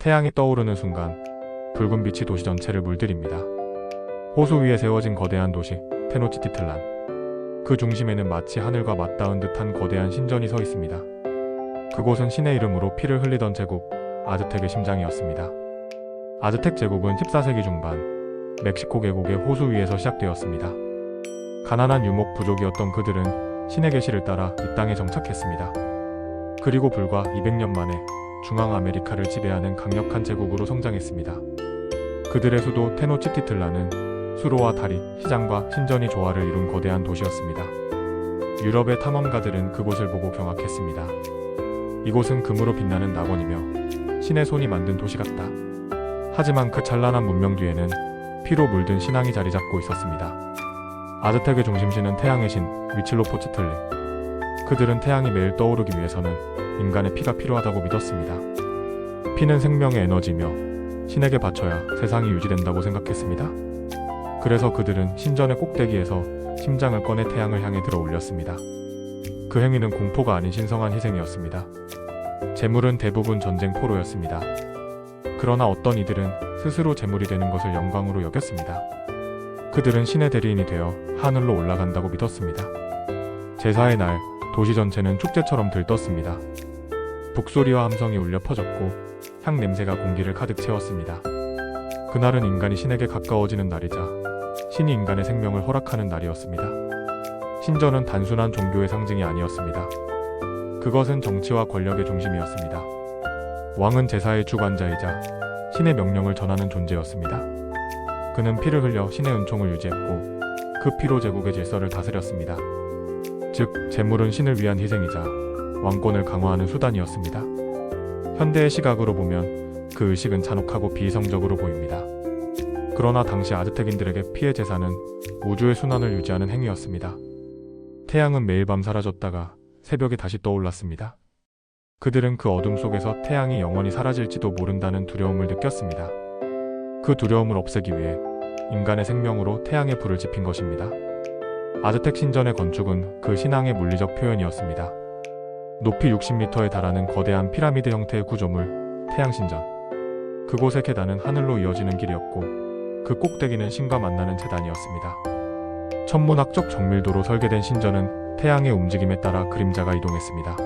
태양이 떠오르는 순간 붉은 빛이 도시 전체를 물들입니다. 호수 위에 세워진 거대한 도시 테노치티틀란. 그 중심에는 마치 하늘과 맞닿은 듯한 거대한 신전이 서 있습니다. 그곳은 신의 이름으로 피를 흘리던 제국 아즈텍의 심장이었습니다. 아즈텍 제국은 14세기 중반 멕시코 계곡의 호수 위에서 시작되었습니다. 가난한 유목 부족이었던 그들은 신의 계시를 따라 이 땅에 정착했습니다. 그리고 불과 200년 만에 중앙 아메리카를 지배하는 강력한 제국으로 성장했습니다. 그들의 수도 테노치티틀라는 수로와 다리, 시장과 신전이 조화를 이룬 거대한 도시였습니다. 유럽의 탐험가들은 그곳을 보고 경악했습니다. 이곳은 금으로 빛나는 낙원이며 신의 손이 만든 도시 같다. 하지만 그 찬란한 문명 뒤에는 피로 물든 신앙이 자리 잡고 있었습니다. 아즈텍의 중심신은 태양의 신 위칠로포치틀리. 그들은 태양이 매일 떠오르기 위해서는 인간의 피가 필요하다고 믿었습니다. 피는 생명의 에너지며 신에게 바쳐야 세상이 유지된다고 생각했습니다. 그래서 그들은 신전의 꼭대기에서 심장을 꺼내 태양을 향해 들어 올렸습니다. 그 행위는 공포가 아닌 신성한 희생이었습니다. 재물은 대부분 전쟁 포로였습니다. 그러나 어떤 이들은 스스로 재물이 되는 것을 영광으로 여겼습니다. 그들은 신의 대리인이 되어 하늘로 올라간다고 믿었습니다. 제사의 날 도시 전체는 축제처럼 들떴습니다. 북소리와 함성이 울려 퍼졌고 향 냄새가 공기를 가득 채웠습니다. 그날은 인간이 신에게 가까워지는 날이자 신이 인간의 생명을 허락하는 날이었습니다. 신전은 단순한 종교의 상징이 아니었습니다. 그것은 정치와 권력의 중심이었습니다. 왕은 제사의 주관자이자 신의 명령을 전하는 존재였습니다. 그는 피를 흘려 신의 은총을 유지했고 그 피로 제국의 질서를 다스렸습니다. 즉, 재물은 신을 위한 희생이자 왕권을 강화하는 수단이었습니다. 현대의 시각으로 보면 그 의식은 잔혹하고 비이성적으로 보입니다. 그러나 당시 아즈텍인들에게 피의 제사는 우주의 순환을 유지하는 행위였습니다. 태양은 매일 밤 사라졌다가 새벽에 다시 떠올랐습니다. 그들은 그 어둠 속에서 태양이 영원히 사라질지도 모른다는 두려움을 느꼈습니다. 그 두려움을 없애기 위해 인간의 생명으로 태양의 불을 지핀 것입니다. 아즈텍 신전의 건축은 그 신앙의 물리적 표현이었습니다. 높이 60m에 달하는 거대한 피라미드 형태의 구조물, 태양신전. 그곳의 계단은 하늘로 이어지는 길이었고, 그 꼭대기는 신과 만나는 재단이었습니다. 천문학적 정밀도로 설계된 신전은 태양의 움직임에 따라 그림자가 이동했습니다.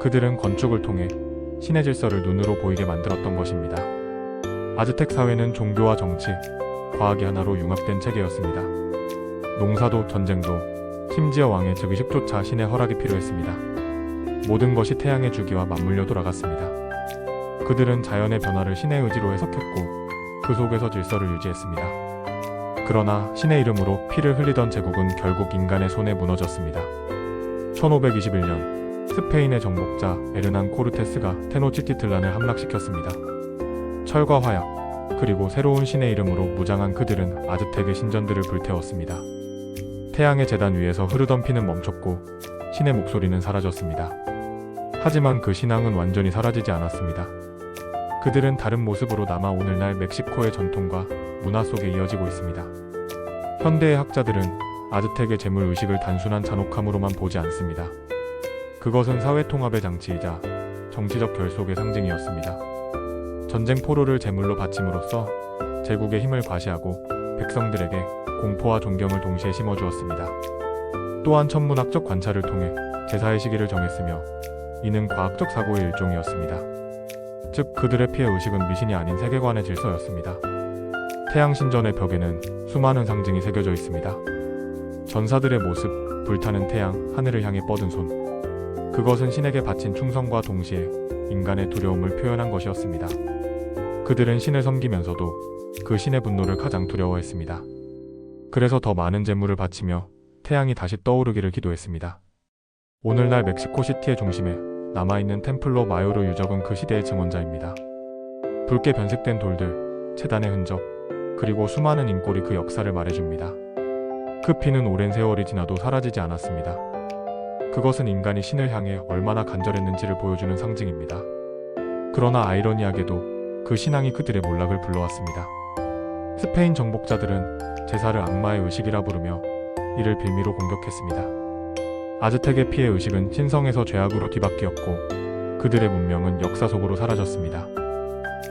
그들은 건축을 통해 신의 질서를 눈으로 보이게 만들었던 것입니다. 아즈텍 사회는 종교와 정치, 과학이 하나로 융합된 체계였습니다. 농사도 전쟁도 심지어 왕의 즉위식조차 신의 허락이 필요했습니다. 모든 것이 태양의 주기와 맞물려 돌아갔습니다. 그들은 자연의 변화를 신의 의지로 해석했고 그 속에서 질서를 유지했습니다. 그러나 신의 이름으로 피를 흘리던 제국은 결국 인간의 손에 무너졌습니다. 1521년 스페인의 정복자 에르난 코르테스가 테노치티틀란을 함락시켰습니다. 철과 화약, 그리고 새로운 신의 이름으로 무장한 그들은 아즈텍의 신전들을 불태웠습니다. 태양의 재단 위에서 흐르던 피는 멈췄고 신의 목소리는 사라졌습니다. 하지만 그 신앙은 완전히 사라지지 않았습니다. 그들은 다른 모습으로 남아 오늘날 멕시코의 전통과 문화 속에 이어지고 있습니다. 현대의 학자들은 아즈텍의 재물 의식을 단순한 잔혹함으로만 보지 않습니다. 그것은 사회 통합의 장치이자 정치적 결속의 상징이었습니다. 전쟁 포로를 제물로 바침으로써 제국의 힘을 과시하고 백성들에게 공포와 존경을 동시에 심어주었습니다. 또한 천문학적 관찰을 통해 제사의 시기를 정했으며 이는 과학적 사고의 일종이었습니다. 즉 그들의 피해 의식은 미신이 아닌 세계관의 질서였습니다. 태양 신전의 벽에는 수많은 상징이 새겨져 있습니다. 전사들의 모습, 불타는 태양, 하늘을 향해 뻗은 손. 그것은 신에게 바친 충성과 동시에 인간의 두려움을 표현한 것이었습니다. 그들은 신을 섬기면서도 그 신의 분노를 가장 두려워했습니다. 그래서 더 많은 재물을 바치며 태양이 다시 떠오르기를 기도했습니다. 오늘날 멕시코 시티의 중심에 남아있는 템플로 마요르 유적은 그 시대의 증언자입니다. 붉게 변색된 돌들, 재단의 흔적, 그리고 수많은 인골이 그 역사를 말해줍니다. 그 피는 오랜 세월이 지나도 사라지지 않았습니다. 그것은 인간이 신을 향해 얼마나 간절했는지를 보여주는 상징입니다. 그러나 아이러니하게도 그 신앙이 그들의 몰락을 불러왔습니다. 스페인 정복자들은 제사를 악마의 의식이라 부르며 이를 빌미로 공격했습니다. 아즈텍의 피해 의식은 신성에서 죄악으로 뒤바뀌었고 그들의 문명은 역사 속으로 사라졌습니다.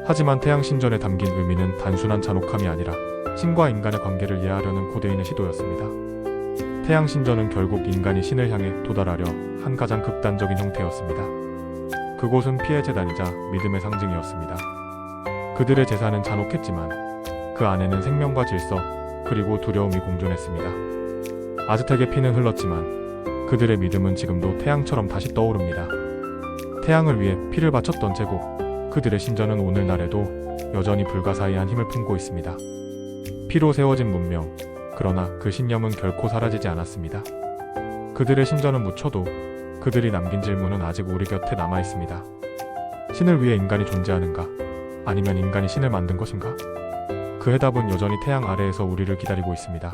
하지만 태양 신전에 담긴 의미는 단순한 잔혹함이 아니라 신과 인간의 관계를 이해하려는 고대인의 시도였습니다. 태양 신전은 결국 인간이 신을 향해 도달하려 한 가장 극단적인 형태였습니다. 그곳은 피해 재단이자 믿음의 상징이었습니다. 그들의 제사는 잔혹했지만 그 안에는 생명과 질서 그리고 두려움이 공존했습니다. 아즈텍의 피는 흘렀지만 그들의 믿음은 지금도 태양처럼 다시 떠오릅니다. 태양을 위해 피를 바쳤던 제국, 그들의 신전은 오늘날에도 여전히 불가사의한 힘을 품고 있습니다. 피로 세워진 문명, 그러나 그 신념은 결코 사라지지 않았습니다. 그들의 신전은 묻혀도 그들이 남긴 질문은 아직 우리 곁에 남아 있습니다. 신을 위해 인간이 존재하는가? 아니면 인간이 신을 만든 것인가? 그 해답은 여전히 태양 아래에서 우리를 기다리고 있습니다.